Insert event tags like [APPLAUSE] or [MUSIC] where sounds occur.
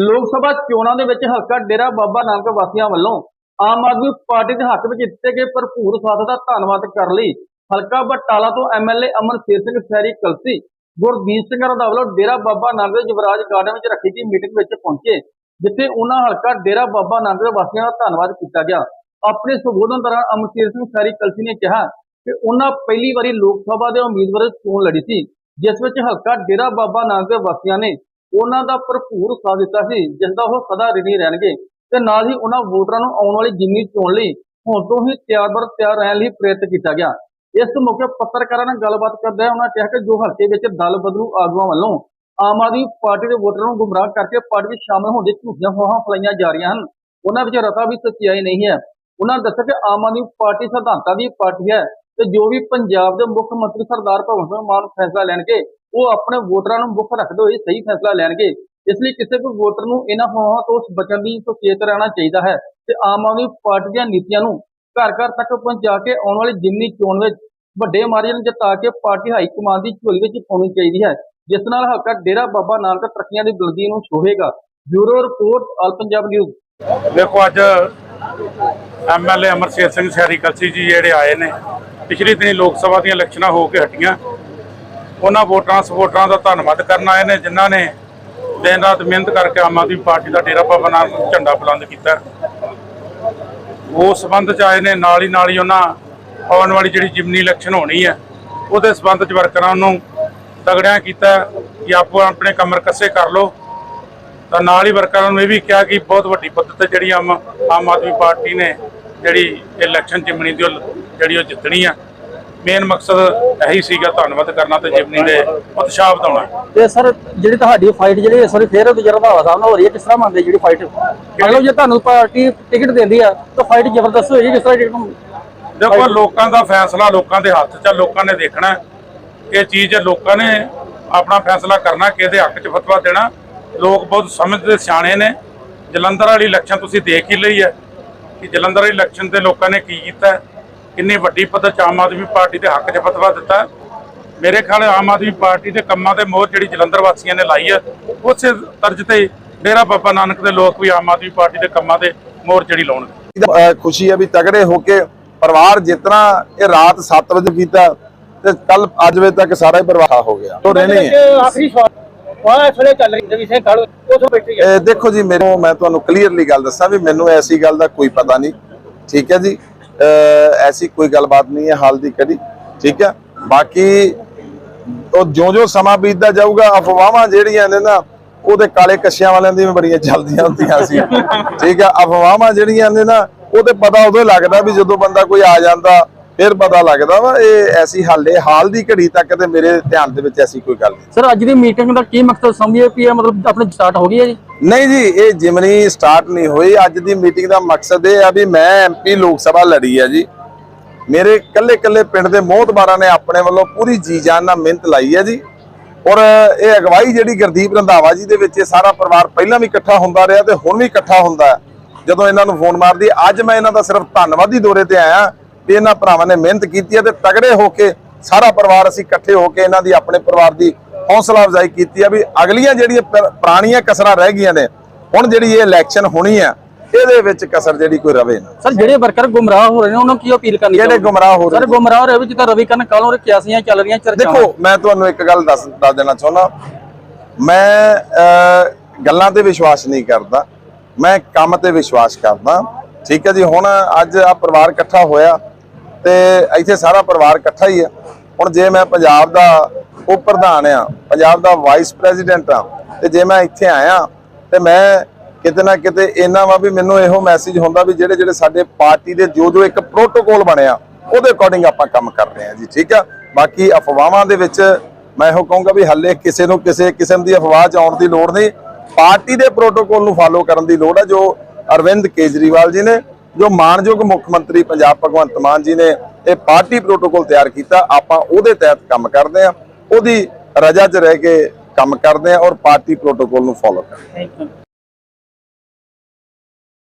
ਲੋਕ ਸਭਾ ਚੋਣਾਂ ਦੇ ਵਿੱਚ ਹਲਕਾ ਡੇਰਾ ਬਾਬਾ ਨਾਨਕ ਵਾਸੀਆਂ ਵੱਲੋਂ ਆਮ ਆਦਮੀ ਪਾਰਟੀ ਦੇ ਹੱਕ ਵਿੱਚ ਦਿੱਤੇ ਗਏ ਭਰਪੂਰ ਸਾਥ ਦਾ ਧੰਨਵਾਦ ਕਰਨ ਲਈ। ਹਲਕਾ ਬਟਾਲਾ ਤੋਂ ਐਮਐਲਏ ਅਮਨਸੀਰ ਸਿੰਘ ਸੈਰੀ ਕਲਸੀ, ਗੁਰਦੀਪ ਸਿੰਘ ਰੰਧਾਵਾ ਵੱਲੋਂ ਡੇਰਾ ਬਾਬਾ ਨਾਨਕ ਦੇ ਯੁਵਰਾਜ ਗਾਰਡਨ ਵਿੱਚ ਰੱਖੀ ਗਈ ਮੀਟਿੰਗ ਵਿੱਚ ਪਹੁੰਚੇ, ਜਿੱਥੇ ਉਹਨਾਂ ਹਲਕਾ ਡੇਰਾ ਬਾਬਾ ਨਾਨਕ ਦੇ ਵਾਸੀਆਂ ਦਾ ਧੰਨਵਾਦ ਕੀਤਾ ਗਿਆ। ਆਪਣੇ ਸੰਬੋਧਨ ਦੌਰਾਨ ਅਮਨਸੀਰ ਸਿੰਘ ਸੈਰੀ ਕਲਸੀ ਨੇ ਕਿਹਾ ਕਿ ਉਹਨਾਂ ਪਹਿਲੀ ਵਾਰੀ ਲੋਕ ਸਭਾ ਦੇ ਉਮੀਦਵਾਰ ਚੋਣ ਲੜੀ ਸੀ, ਜਿਸ ਵਿੱਚ ਹਲਕਾ ਡੇਰਾ ਬਾਬਾ ਨਾਨਕ ਦੇ ਵਾਸੀਆਂ ਨੇ ਉਹਨਾਂ ਦਾ ਭਰਪੂਰ ਸਾਥ ਦਿੱਤਾ ਸੀ, ਜਿਸ ਦਾ ਉਹ ਸਦਾ ਰਿਣੀ ਰਹਿਣਗੇ। ਤੇ ਨਾਲ ਹੀ ਉਹਨਾਂ ਵੋਟਰਾਂ ਨੂੰ ਆਉਣ ਵਾਲੀ ਜਿਮਨੀ ਚੋਣ ਲਈ ਹੁਣ ਤੋਂ ਹੀ ਤਿਆਰ ਬਰ ਤਿਆਰ ਰਹਿਣ ਲਈ ਪ੍ਰੇਰਿਤ ਕੀਤਾ ਗਿਆ। ਇਸ ਮੌਕੇ ਪੱਤਰਕਾਰਾਂ ਨਾਲ ਗੱਲਬਾਤ ਕਰਦੇ ਉਹਨਾਂ ਕਿਹਾ ਕਿ ਜੋ ਹਲਕੇ ਵਿੱਚ ਦਲ ਬਦਲੂ ਆਗੂਆਂ ਵੱਲੋਂ, ਆਮ ਆਦਮੀ ਪਾਰਟੀ ਦੇ ਵੋਟਰਾਂ ਨੂੰ ਗੁੰਮਰਾਹ ਕਰਕੇ ਪਾਰਟੀ ਵਿੱਚ ਸ਼ਾਮਲ ਹੋਣ ਦੀ ਝੂਠੀਆਂ ਫਵਾਹਾਂ ਫਲਾਈਆਂ ਜਾ ਰਹੀਆਂ ਹਨ। ਉਹਨਾਂ ਵਿੱਚ ਰਤਾ ਵੀ ਸੱਚਾਈ ਨਹੀਂ ਹੈ। ਉਹਨਾਂ ਦੱਸਿਆ ਕਿ ਆਮ ਆਦਮੀ ਪਾਰਟੀ ਸਿਧਾਂਤਾਂ ਦੀ ਪਾਰਟੀ ਹੈ ਤੇ ਜੋ ਵੀ ਪੰਜਾਬ ਦੇ ਮੁੱਖ ਮੰਤਰੀ ਸਰਦਾਰ ਭਗਵੰਤ ਸਿੰਘ ਮਾਨ ਫੈਸਲਾ ਲੈਣਗੇ ਉਹ ਆਪਣੇ ਵੋਟਰਾਂ ਨੂੰ ਮੁੱਖ ਰੱਖਦੇ ਹੋਏ ਸਹੀ ਫੈਸਲਾ ਲੈਣਗੇ। ਇਸ ਲਈ ਕਿਸੇ ਵੀ ਵੋਟਰ ਨੂੰ ਇਹਨਾਂ ਫਵਾਹਾਂ ਤੋਂ ਬਚਣ ਦੀ ਸੁਚੇਤ ਰਹਿਣਾ ਚਾਹੀਦਾ ਹੈ ਤੇ ਆਮ ਆਦਮੀ ਪਾਰਟੀ ਦੀਆਂ ਨੀਤੀਆਂ ਨੂੰ ਘਰ ਘਰ ਤੱਕ ਪਹੁੰਚਾ ਕੇ ਆਉਣ ਵਾਲੀ ਜਿਮਨੀ ਚੋਣ ਵਿੱਚ ਵੱਡੇ ਮਾਰਜਨ ਜਿਤਾ ਕੇ ਪਾਰਟੀ ਹਾਈ ਕਮਾਂਡ ਦੀ ਝੋਲੀ ਵਿੱਚ ਪਾਉਣੀ ਚਾਹੀਦੀ ਹੈ, ਜਿਸ ਨਾਲ ਹਲਕਾ ਡੇਰਾ ਬਾਬਾ ਨਾਨਕ ਤਰੱਕੀਆਂ ਦੀ ਬੁਲੰਦੀ ਨੂੰ ਛੋਹੇਗਾ। Bureau report, all Punjab news. ਦੇਖੋ ਅੱਜ ਐਮਐਲਏ ਅਮਰਸ਼ੇਰ ਸਿੰਘ ਸ਼ਹਿਰੀ ਕਲਸੀ ਜੀ ਜਿਹੜੇ ਆਏ ਨੇ, ਪਿਛਲੀ ਦਿਨੀ ਲੋਕ ਸਭਾ ਦੀਆਂ ਇਲੈਕਸ਼ਨਾਂ ਹੋ ਕੇ ਹਟੀਆਂ। ਉਹਨਾਂ ਵੋਟਰਾਂ ਸਪੋਰਟਰਾਂ ਦਾ ਧੰਨਵਾਦ ਕਰਨ ਆਏ ਨੇ, ਜਿਨ੍ਹਾਂ ਨੇ ਦਿਨ ਰਾਤ ਮਿਹਨਤ ਕਰਕੇ ਆਮ ਆਦਮੀ ਪਾਰਟੀ ਦਾ ਡੇਰਾ ਬਾਬਾ ਨਾਨਕ ਝੰਡਾ ਬੁਲੰਦ ਕੀਤਾ। ਉਸ ਸੰਬੰਧ ਚ ਆਏ ਨੇ, ਨਾਲ ਹੀ ਨਾਲ ਹੀ ਉਹਨਾਂ ਆਉਣ ਵਾਲੀ ਜਿਹੜੀ ਜਿਮਨੀ ਇਲੈਕਸ਼ਨ ਹੋਣੀ ਹੈ, ਉਹਦੇ ਸੰਬੰਧ ਚ ਵਰਕਰਾਂ ਨੂੰ ਤਗੜਿਆਂ ਕੀਤਾ ਕਿ ਆਪੋ ਆਪਣੇ ਕਮਰ ਕੱਸੇ ਕਰ ਲਓ। ਤਾਂ ਨਾਲ ਹੀ ਵਰਕਰਾਂ ਨੂੰ ਇਹ ਵੀ ਕਿਹਾ ਕਿ ਬਹੁਤ ਵੱਡੀ ਪੱਧਰ ਤੇ ਜਿਹੜੀ ਆਮ ਆਮ ਆਦਮੀ ਪਾਰਟੀ ਨੇ ਜਿਹੜੀ ਇਲੈਕਸ਼ਨ ਜਿਮਨੀ ਦੀ ਉਹ ਜਿਹੜੀ ਉਹ ਜਿੱਤਣੀ ਆ। ਮੇਨ ਮਕਸਦ ਇਹੀ ਸੀਗਾ ਧੰਨਵਾਦ ਕਰਨਾ ਤੇ ਜਿਮਨੀ ਦੇ ਉਤਸ਼ਾਹ ਵਧਾਉਣਾ। ਤੇ ਸਰ ਜਿਹੜੀ ਤੁਹਾਡੀ ਫਾਈਟ ਜਿਹੜੀ ਇਸ ਵਾਰੀ ਫੇਰ ਗੁਜਰ ਰੰਧਾਵਾ ਸਾਹਿਬ ਨਾਲ ਹੋ ਰਹੀ ਹੈ ਕਿਸ ਤਰ੍ਹਾਂ ਮੰਨਦੇ ਜਿਹੜੀ ਫਾਈਟ ਮਤਲਬ ਜੇ ਤੁਹਾਨੂੰ ਪਾਰਟੀ ਟਿਕਟ ਦਿੰਦੀ ਆ ਤਾਂ ਫਾਈਟ ਜ਼ਬਰਦਸਤ ਹੋਏਗੀ ਕਿਸ ਤਰ੍ਹਾਂ ਟਿਕਟ ਦੇਖੋ ਲੋਕਾਂ ਦਾ ਫੈਸਲਾ ਲੋਕਾਂ ਦੇ ਹੱਥ 'ਚ ਆ, ਲੋਕਾਂ ਨੇ ਦੇਖਣਾ ਇਹ ਚੀਜ਼ ਲੋਕਾਂ ਨੇ ਆਪਣਾ ਫੈਸਲਾ ਕਰਨਾ ਕਿਹਦੇ ਹੱਕ 'ਚ ਫਤਵਾ ਦੇਣਾ। ਲੋਕ ਬਹੁਤ ਸਮਝਦੇ ਸਿਆਣੇ ਨੇ। ਜਲੰਧਰ ਵਾਲੀ ਇਲੈਕਸ਼ਨ ਤੁਸੀਂ ਦੇਖ ਹੀ ਲਈ ਹੈ ਕਿ ਜਲੰਧਰ ਵਾਲੀ ਇਲੈਕਸ਼ਨ ਤੇ ਲੋਕਾਂ ਨੇ ਕੀ ਕੀਤਾ ਕਿੰਨੀ ਵੱਡੀ ਪੱਧਰ 'ਚ ਆਮ ਆਦਮੀ ਪਾਰਟੀ ਦੇ ਹੱਕ 'ਚ ਫਤਵਾ ਦਿੱਤਾ। ਮੇਰੇ ਖਿਆਲ ਆਮ ਆਦਮੀ ਪਾਰਟੀ ਦੇ ਕੰਮਾਂ ਤੇ ਮੋਹਰ ਜਿਹੜੀ ਜਲੰਧਰ ਵਾਸੀਆਂ ਨੇ ਲਾਈ ਹੈ ਉਸੇ ਤਰਜ਼ ਤੇ ਡੇਰਾ ਬਾਬਾ ਨਾਨਕ ਦੇ ਲੋਕ ਵੀ ਆਮ ਆਦਮੀ ਪਾਰਟੀ ਦੇ ਕੰਮਾਂ ਤੇ ਮੋਹਰ ਜਿਹੜੀ ਲਾਉਣਗੇ। ਖੁਸ਼ੀ ਹੈ ਵੀ ਤਗੜੇ ਹੋ ਕੇ ਪਰਿਵਾਰ ਜਿਤਨਾ ਇਹ ਰਾਤ 7 ਵਜੇ ਕੀਤਾ ਤੇ ਕੱਲ ਅੱਜ ਵਜੇ ਤੱਕ ਸਾਰਾ ਹੀ ਪਰਿਵਾਰ ਹੋ ਗਿਆ। ਤੋਂ ਰਹਿਣੀ ਆਖਰੀ ਸਵਾਲ ਦੇਖੋ ਜੀ ਮੈਨੂੰ ਮੈਂ ਤੁਹਾਨੂੰ ਕਲੀਅਰਲੀ ਗੱਲ ਦੱਸਾਂ ਵੀ ਮੈਨੂੰ ਐਸੀ ਗੱਲ ਦਾ ਕੋਈ ਪਤਾ ਨਹੀਂ। ਠੀਕ ਹੈ ਜੀ ਐਸੀ ਕੋਈ ਗੱਲਬਾਤ ਨਹੀਂ ਹੈ ਹਾਲ ਦੀ ਕਦੀ ਠੀਕ ਹੈ? ਬਾਕੀ ਉਹ ਜਿਉਂ ਜਿਉਂ ਸਮਾਂ ਬੀਤਦਾ ਜਾਊਗਾ ਅਫਵਾਹਾਂ ਜਿਹੜੀਆਂ ਨੇ ਨਾ ਉਹਦੇ ਕਾਲੇ ਕੱਛਿਆਂ ਵਾਲਿਆਂ ਦੀ ਵੀ ਬੜੀਆਂ ਚੱਲਦੀਆਂ ਹੁੰਦੀਆਂ ਸੀ। [LAUGHS] ਠੀਕ ਹੈ? ਅਫਵਾਹਾਂ ਜਿਹੜੀਆਂ ਨੇ ਨਾ ਉਹ ਤੇ ਪਤਾ ਉਦੋਂ ਲੱਗਦਾ ਵੀ ਜਦੋਂ ਬੰਦਾ ਕੋਈ ਆ ਜਾਂਦਾ ਫਿਰ ਪਤਾ ਲੱਗਦਾ ਵਾ ਇਹ ਐਸੀ ਹਾਲੇ ਹਾਲ ਦੀ ਘੜੀ ਤੱਕ ਤੇ ਮੇਰੇ ਧਿਆਨ ਦੇ ਵਿੱਚ ਐਸੀ ਕੋਈ ਗੱਲ ਨਹੀਂ। ਸਰ ਅੱਜ ਦੀ ਮੀਟਿੰਗ ਦਾ ਕੀ ਮਕਸਦ ਸਮਝੀਏ ਕਿ ਇਹ ਮਤਲਬ ਆਪਣੇ ਸਟਾਰਟ ਹੋ ਗਈ ਹੈ ਜੀ? ਨਹੀਂ ਜੀ ਇਹ ਜਿਮਨੀ ਸਟਾਰਟ ਨਹੀਂ ਹੋਈ ਅੱਜ ਦੀ ਮੀਟਿੰਗ ਦਾ ਮਕਸਦ ਇਹ ਆ ਵੀ ਮੈਂ ਐਮਪੀ ਲੋਕ ਸਭਾ ਲੜੀ ਆ ਜੀ। ਮੇਰੇ ਕੱਲੇ ਕੱਲੇ ਪਿੰਡ ਦੇ ਮੋਹਤਬਾਰਾਂ ਨੇ ਆਪਣੇ ਵੱਲੋਂ ਪੂਰੀ ਜੀ ਜਾਨ ਨਾਲ ਮਿਹਨਤ ਲਾਈ ਹੈ ਜੀ। ਔਰ ਇਹ ਅਗਵਾਈ ਜਿਹੜੀ ਗੁਰਦੀਪ ਰੰਧਾਵਾ ਜੀ ਦੇ ਵਿੱਚ ਇਹ ਸਾਰਾ ਪਰਿਵਾਰ ਪਹਿਲਾਂ ਵੀ ਇਕੱਠਾ ਹੁੰਦਾ ਰਿਹਾ ਤੇ ਹੁਣ ਵੀ ਇਕੱਠਾ ਹੁੰਦਾ ਹੈ। ਜਦੋਂ ਇਹਨਾਂ ਨੂੰ ਫੋਨ ਮਾਰਦੀ ਅੱਜ ਮੈਂ ਇਹਨਾਂ ਦਾ ਸਿਰਫ ਧੰਨਵਾਦੀ ਦੌਰੇ ਤੇ ਆਇਆ। ਵੀ ਇਹਨਾਂ ਭਰਾਵਾਂ ਨੇ ਮਿਹਨਤ ਕੀਤੀ ਹੈ ਤੇ ਤਗੜੇ ਹੋ ਕੇ ਸਾਰਾ ਪਰਿਵਾਰ ਅਸੀਂ ਇਕੱਠੇ ਹੋ ਕੇ ਇਹਨਾਂ ਦੀ ਆਪਣੇ ਪਰਿਵਾਰ ਦੀ ਹੌਸਲਾ ਅਫਜ਼ਾਈ ਕੀਤੀ ਆ ਵੀ ਅਗਲੀਆਂ ਜਿਹੜੀਆਂ ਪੁਰਾਣੀਆਂ ਕਸਰਾਂ ਰਹਿ ਗਈਆਂ ਨੇ ਹੁਣ ਜਿਹੜੀ ਇਹ ਇਲੈਕਸ਼ਨ ਹੋਣੀ ਆ ਇਹਦੇ ਵਿੱਚ ਕਸਰ ਜਿਹੜੀ ਕੋਈ ਰਵੇ ਨਾ। ਸਰ ਜਿਹੜੇ ਵਰਕਰ ਗੁੰਮਰਾਹ ਹੋ ਰਹੇ ਨੇ ਉਹਨਾਂ ਨੂੰ ਕੀ ਅਪੀਲ ਕਰਨੀ ਜਿਹੜੇ? ਗੁੰਮਰਾਹ ਹੋ ਰਹੇ ਸਰ। ਗੁੰਮਰਾਹ ਹੋ ਰਹੇ ਜਿੱਦਾਂ ਰਵੀ ਕਰਨ ਕਾਲੋਂ ਕਿਆਸੀਆਂ ਚੱਲ ਰਹੀਆਂ ਚਰਚਾਵਾਂ। ਦੇਖੋ ਮੈਂ ਤੁਹਾਨੂੰ ਇੱਕ ਗੱਲ ਦੱਸ ਦੱਸ ਦੇਣਾ ਚਾਹੁੰਦਾ। ਮੈਂ ਗੱਲਾਂ ਤੇ ਵਿਸ਼ਵਾਸ ਨਹੀਂ ਕਰਦਾ। ਮੈਂ ਕੰਮ ਤੇ ਵਿਸ਼ਵਾਸ ਕਰਦਾ। ਠੀਕ ਹੈ ਜੀ ਹੁਣ ਅੱਜ ਆ ਪਰਿਵਾਰ ਇਕੱਠਾ ਹੋਇਆ। ਤੇ ਇੱਥੇ ਸਾਰਾ ਪਰਿਵਾਰ ਇਕੱਠਾ ਹੀ ਆ। ਹੁਣ ਜੇ ਮੈਂ ਪੰਜਾਬ ਦਾ ਉਪ ਪ੍ਰਧਾਨ ਆ, ਪੰਜਾਬ ਦਾ ਵਾਈਸ ਪ੍ਰੈਜ਼ੀਡੈਂਟ ਆ, ਤੇ ਜੇ ਮੈਂ ਇੱਥੇ ਆਇਆ, ਤੇ ਮੈਂ ਕਿਤੇ ਨਾ ਕਿਤੇ ਇਹਨਾਂ ਵਾ ਵੀ ਮੈਨੂੰ ਇਹੋ ਮੈਸੇਜ ਹੁੰਦਾ ਵੀ ਜਿਹੜੇ ਜਿਹੜੇ ਸਾਡੇ ਪਾਰਟੀ ਦੇ ਜੋ ਜੋ ਇੱਕ ਪ੍ਰੋਟੋਕੋਲ ਬਣਿਆ, ਉਹਦੇ ਅਕੋਰਡਿੰਗ ਆਪਾਂ ਕੰਮ ਕਰ ਰਹੇ ਹਾਂ ਜੀ, ਠੀਕ ਆ? ਬਾਕੀ ਅਫਵਾਹਾਂ ਦੇ ਵਿੱਚ ਮੈਂ ਇਹੋ ਕਹੂੰਗਾ ਵੀ ਹੱਲੇ ਕਿਸੇ ਨੂੰ ਕਿਸੇ ਕਿਸਮ ਦੀ ਅਫਵਾਹ ਚ ਆਉਣ ਦੀ ਲੋੜ ਨਹੀਂ। ਪਾਰਟੀ ਦੇ ਪ੍ਰੋਟੋਕੋਲ ਨੂੰ ਫਾਲੋ ਕਰਨ ਦੀ ਲੋੜ ਹੈ ਜੋ ਅਰਵਿੰਦ ਕੇਜਰੀਵਾਲ ਜੀ ਨੇ ਜੋ ਮਾਨਯੋਗ ਮੁੱਖ ਮੰਤਰੀ ਪੰਜਾਬ ਭਗਵੰਤ ਮਾਨ ਜੀ ਨੇ ਇਹ ਪਾਰਟੀ ਪ੍ਰੋਟੋਕੋਲ ਤਿਆਰ ਕੀਤਾ, ਆਪਾਂ ਉਹਦੇ ਤਹਿਤ ਕੰਮ ਕਰਦੇ ਆ ਉਹਦੀ ਰਜਾ 'ਚ ਰਹਿ ਕੇ ਕੰਮ ਕਰਦੇ ਆ ਔਰ ਪਾਰਟੀ ਪ੍ਰੋਟੋਕੋਲ ਨੂੰ ਫੋਲੋ ਕਰਦੇ ਹਾਂ।